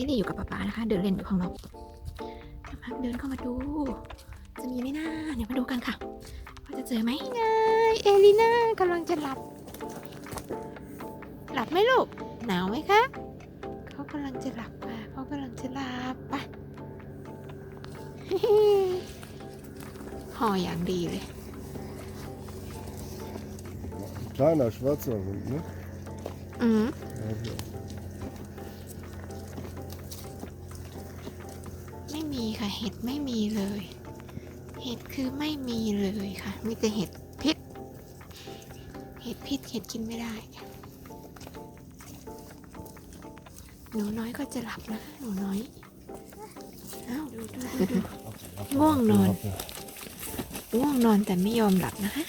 เอลี่อยู่กับป๊าป๊านะคะ เดินเล่นอยู่ข้างนอกป๊าเดินเข้ามาดู จะมีไหมนะเดี๋ยวมาดูกันค่ะว่าจะเจอไหมไงเอลิน่ากำลังจะหลับ หลับไหมลูก หนาวไหมคะเขากำลังจะหลับค่ะเขากำลังจะหลับไปห่ออย่างดีเลย Kleiner schwarzer Hund, ne? อืม ม่มีค่ะ เห็ดไม่มีเลย เห็ดคือไม่มีเลยค่ะ มีแต่เห็ดพิษ เห็ดพิษเห็ดกินไม่ได้หนูน้อยก็จะหลับนะหนูน้อยอ้าวดูดูดูดูง่วงนอน ง่วงนอนแต่ไม่ยอมหลับนะคะ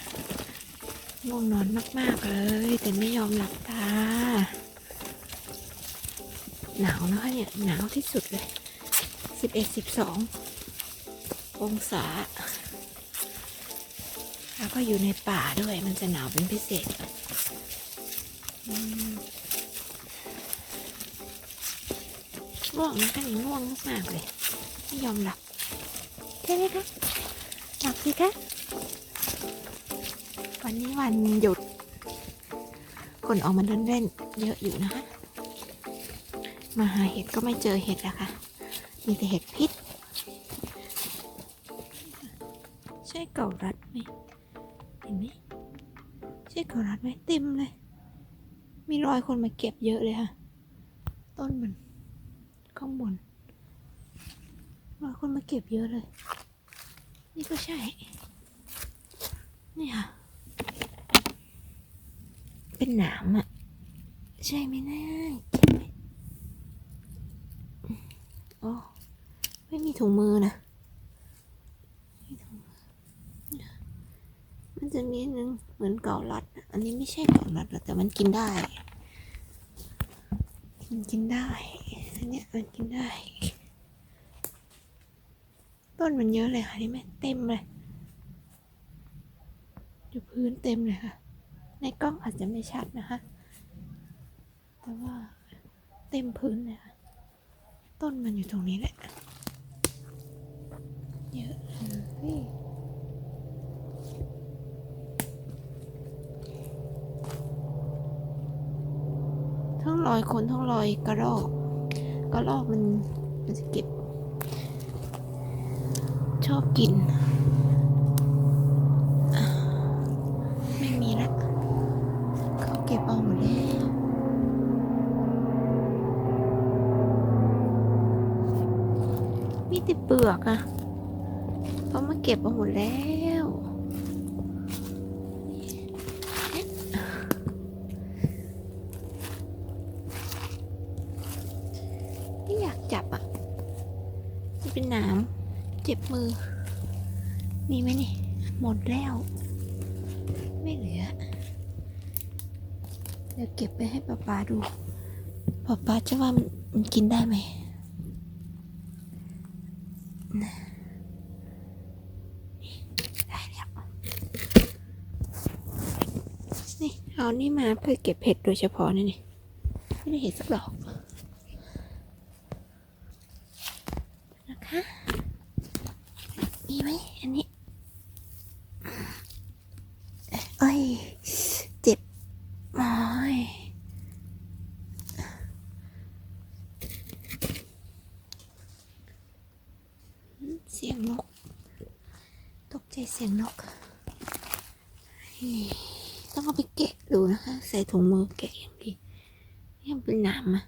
ง่วงนอนมากๆเลย แต่ไม่ยอมหลับตา หนาวนะคะเนี่ยหนาวที่สุดเลย สิบเอ็ดสิบสององศา แล้วก็อยู่ในป่าด้วยมันจะหนาวเป็นพิเศษง่วงนะคะนี่ง่วงมากเลย ไม่ยอมหลับใช่ไหมคะหลับสิคะวันนี้วันหยุด คนออกมาเดินเล่นเยอะอยู่นะคะ มาหาเห็ดก็ไม่เจอเห็ดแล้วค่ะ มีแต่เห็ดพิษ ใช่เก่ารัดไหมเห็นไหมใช่เก่ารัดไหมเต็มเลย มีรอยคนมาเก็บเยอะเลยค่ะ ต้นมันข้างบนรอยคนมาเก็บเยอะเลย นี่ก็ใช่ นี่ค่ะ เป็นหนามอะใช่ไหมนะใช่ไหมโอ้ มีถุงมือนะมันจะมีอันนึงเหมือนเกาลัด อันนี้ไม่ใช่เกาลัดหรอกแต่มันกินได้ มันกินได้ อันเนี้ยมันกินได้ ต้นมันเยอะเลยค่ะนี่แม่เต็มเลย อยู่พื้นเต็มเลยค่ะ ในกล้องอาจจะไม่ชัดนะคะ แต่ว่าเต็มพื้นเลยค่ะ ต้นมันอยู่ตรงนี้แหละ เยอะเลย ทั้งรอยคนทั้งรอยกระรอกกระรอกมันมันจะเก็บ ชอบกิน ไม่มีละเขาเก็บเอาหมดแล้วมีแต่เปลือกอะ ก็บเอาหมดแล้วไม่อยากจับอะมันเป็นหนามเจ็บมือ มีไหมนี่ หมดแล้ว ไม่เหลือ เดี๋ยวเก็บไปให้ป๊าป๊าดูป๊าป๊าจะว่ามันมันกินได้ไหมนะได้แล้วนี่ เอานี่มาเพื่อเก็บเห็ดโดยเฉพาะนี่นี่ไม่ได้เห็ดสักดอกนะคะมีไหมอันนี้เอ้ยเจ็บโอ้ยเสียงนก ตกใจเสียงนกนี่ ต้องเอาไปแกะดูนะคะ ใส่ถุงมือแกะอย่างดีนี่เป็นน้ำอะ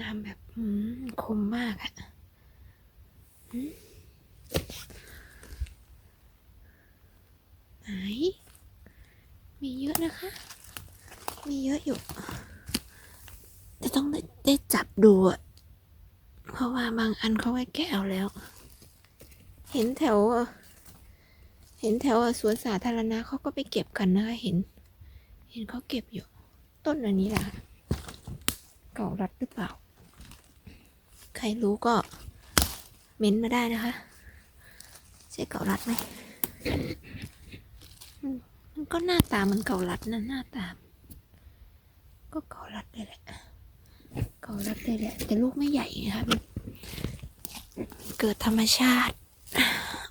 น้ำแบบอืมคมมากอะมไหน มีเยอะนะคะ มีเยอะอยู่จะต้องได้ได้จับดูอะเพราะว่าบางอันเขาไว้แกะเอาแล้ว เห็นแถว เห็นแถวสวนสาธารณะเขาก็ไปเก็บกันนะคะเห็น เห็นเขาเก็บอยู่ ต้นอันนี้แหละเก่ารัดหรือเปล่า ใครรู้ก็เม้นต์มาได้นะคะจะช่เก่าลัดไหมมันก็หน้าตามันเก่าลัดนะหน้าตามก็เก่าลัดได้แหละเก่าลัดได้แหละแต่ลูกไม่ใหญ่ไงคะเกิดธรรมชาติ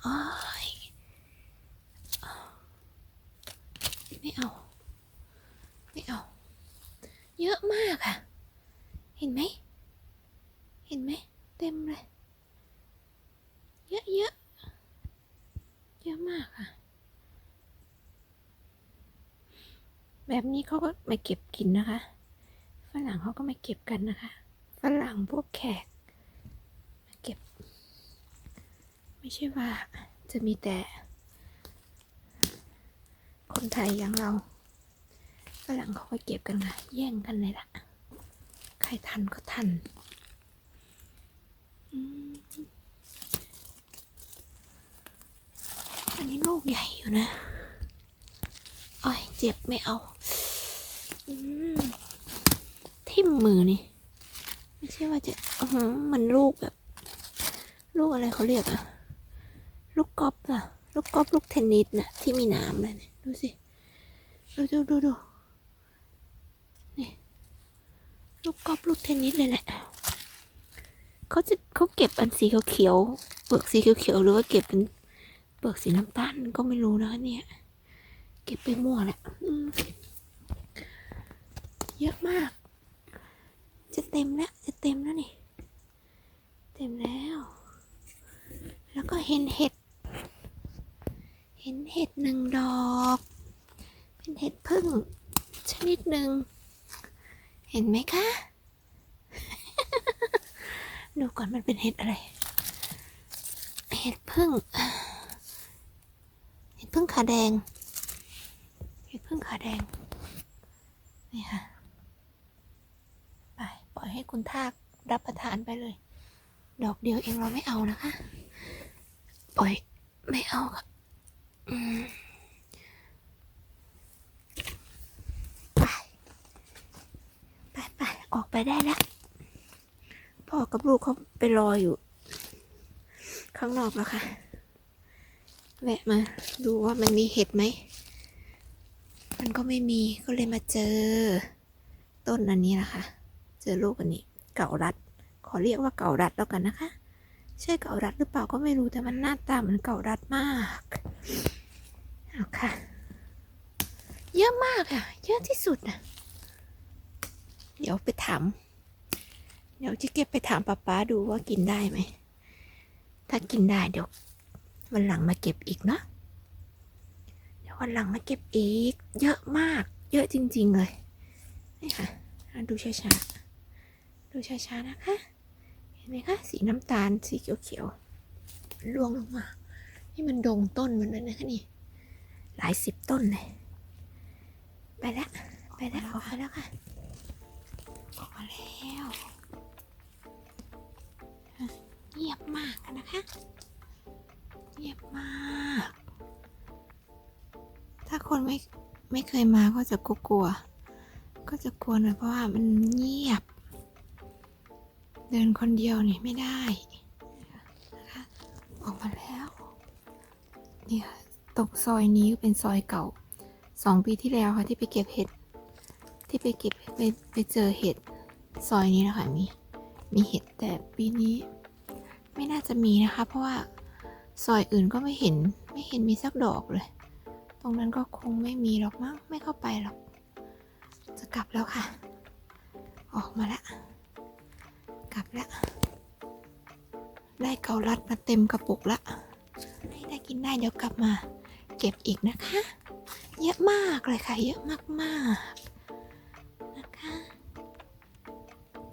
โอ้ย ไม่เอา ไม่เอา เยอะมากอะเห็นไหม เห็นไหม เต็มเลย เยอะเยอะเยอะมากค่ะแบบนี้เขาก็ไม่เก็บกินนะคะ ฝรั่งเขาก็ไม่เก็บกันนะคะ ฝรั่งพวกแขก มาเก็บ ไม่ใช่ว่าจะมีแต่ คนไทยอย่างเราฝรั่งเขาก็เก็บกันค่ะแย่งกันเลยล่ะ ใครทันก็ทันอันนี้ลูกใหญ่อยู่นะอ้อยเจ็บไม่เอาอทิ่มมือนี่ ไม่ใช่ว่าจะอือหือมันลูกแบบ ลูกอะไรเขาเรียกอะลูกกอล์ฟอะลูกกอล์ฟลูกเทนนิสนะที่มีน้ำเลยเนี่ยดูสิ ดูดูดูดูนี่ ลูกกอล์ฟลูกเทนนิสเลยแหละเขาจะเขาเก็บอันสีเขียวเปลือกสีเขียวๆหรือว่าเก็บเป็นเปลือกสีน้ำตาลก็ไม่รู้นะเนี่ย เก็บไปมั่วแหละเยอะมาก จะเต็มแล้ว จะเต็มแล้วนี่ เต็มแล้ว แล้วก็เห็นเห็ด เห็นเห็ดหนึ่งดอก เป็นเห็ดพึ่งชนิดหนึ่ง เห็นไหมคะ ดูก่อนมันเป็นเห็ดอะไร เห็ดพึ่ง เห็ดพึ่งขาแดง เห็ดพึ่งขาแดง นี่ค่ะ ไปปล่อยให้คุณทากรับประทานไปเลย ดอกเดียวเองเราไม่เอานะคะ ปล่อย ไม่เอาค่ะ อืมไป ไปไป ออกไปได้แล้ว พ่อกับลูกเขาไปรออยู่ ข้างนอกแล้วค่ะ แวะมาดูว่ามันมีเห็ดไหม มันก็ไม่มีก็เลยมาเจอ ต้นอันนี้นะคะ เจอลูกอันนี้ เก่ารัด ขอเรียกว่าเก่ารัดแล้วกันนะคะ ใช่เก่ารัดหรือเปล่าก็ไม่รู้แต่มันหน้าตาเหมือนเก่ารัดมากเอาค่ะ เยอะมากอะเยอะที่สุดนะ เดี๋ยวไปถาม เดี๋ยวจะเก็บไปถามป๊าป๊าดูว่ากินได้ไหม ถ้ากินได้เดี๋ยววันหลังมาเก็บอีกเนาะ เดี๋ยววันหลังมาเก็บอีก เยอะมาก เยอะจริง ๆ เลย นี่ค่ะอะ ดูช้าๆ ดูช้าๆ นะคะ เห็นไหมคะ สีน้ำตาล สีเขียวๆล่วงลงมา นี่มันดงต้นมันเลยนะคะนี่ หลายสิบต้นเลย ไปแล้ว ไปแล้วออกมาแล้วค่ะ ออกมาแล้วเงียบมากนะคะเงียบมาก ถ้าคนไม่ไม่เคยมาก็จะกลัวๆก็จะกลัวหน่อยเพราะว่ามันเงียบ เดินคนเดียวนี่ไม่ได้นะคะออกมาแล้วเนี่ยตกซอยนี้เป็นซอยเก่าสองปีที่แล้วค่ะที่ไปเก็บเห็ดที่ไปเก็บไปไปเจอเห็ด ซอยนี้นะคะมีมีเห็ดแต่ปีนี้ ไม่น่าจะมีนะคะ เพราะว่าซอยอื่นก็ไม่เห็นไม่เห็นมีสักดอกเลย ตรงนั้นก็คงไม่มีหรอกมั้งไม่เข้าไปหรอก จะกลับแล้วค่ะ ออกมาล้วกลับแล้วได้เกาลัดมาเต็มกระปุกละให้ได้กินได้เดี๋ยวกลับมา เก็บอีกนะคะ เยอะมากเลยค่ะ เยอะมากๆ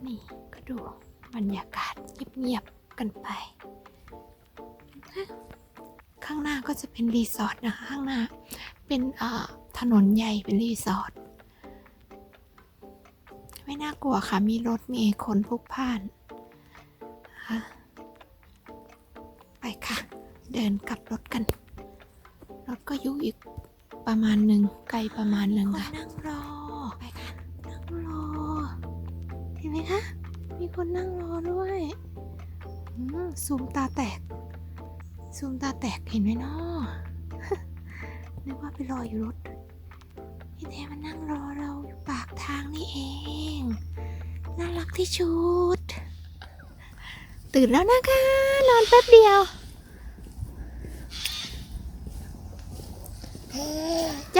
นี่ก็ดูบรรยากาศเงียบๆกันไปข้างหน้าก็จะเป็นรีสอร์ทนะคะข้างหน้าเป็นถนนใหญ่เป็นรีสอร์ทไม่น่ากลัวค่ะมีรถมีคนพลุกพ่านนะคะไปค่ะ เดินกลับรถกัน รถก็ยู่อีกประมาณหนึ่งไกลประมาณหนึ่งค่ะนั่งรอ เห็นไหมคะ มีคนนั่งรอด้วยซูมตาแตก ซูมตาแตกเห็นไหมเนาะนึกว่าไปรออยู่รถที่แท้มันนั่งรอเราอยู่ปากทางนี่เอง น่ารักที่ชุด ตื่นแล้วนะคะ นอนแป๊บเดียวใจ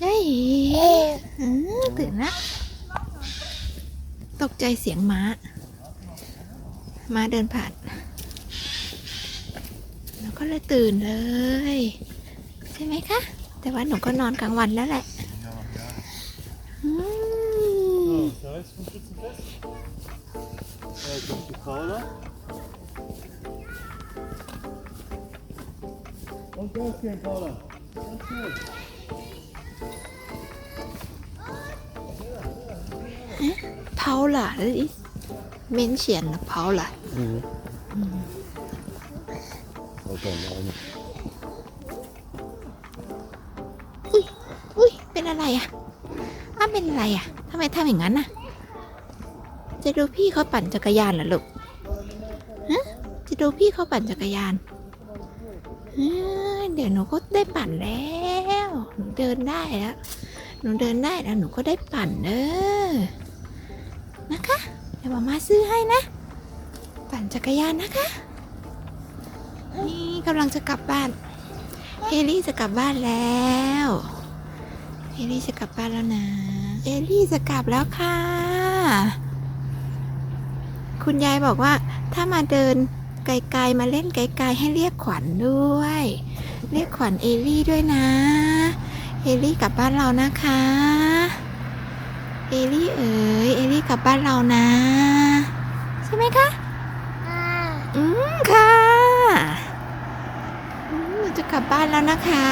ใจตื่นละ ตกใจเสียงม้า ม้าเดินผ่านแล้วก็เลยตื่นเลย ใช่ไหมคะ แต่ว่าหนูก็นอนกลางวันแล้วแหละอืม อีเมนเฉียนนะเผาล่ะ Mhm. Okay, nein. อุ้ยอุ้ยเป็นอะไรอะอ้าวเป็นอะไรอะทำไมทำอย่างนั้นน่ะ จะดูพี่เขาปั่นจักรยานเหรอลูกฮะจะดูพี่เขาปั่นจักรยานเอ้ยเดี๋ยวหนูก็ได้ปั่นแล้ว หนูเดินได้แล้ว หนูเดินได้แล้วหนูก็ได้ปั่นเด้อนะคะเดี๋ยวมามาซื้อให้นะ ปั่นจักรยานนะคะ นี่กำลังจะกลับบ้าน เอลี่จะกลับบ้านแล้ว เอลี่จะกลับบ้านแล้วนะ เอลี่จะกลับแล้วค่ะ คุณยายบอกว่าถ้ามาเดินไกลๆมาเล่นไกลๆให้เรียกขวัญด้วย เรียกขวัญเอลี่ด้วยนะ เอลี่กลับบ้านเรานะคะ อลี่เอ๋ยเอลี่กลับบ้านเรานะ ใช่ไหมคะ อืมค่ะอืมหนูจะกลับบ้านแล้วนะคะ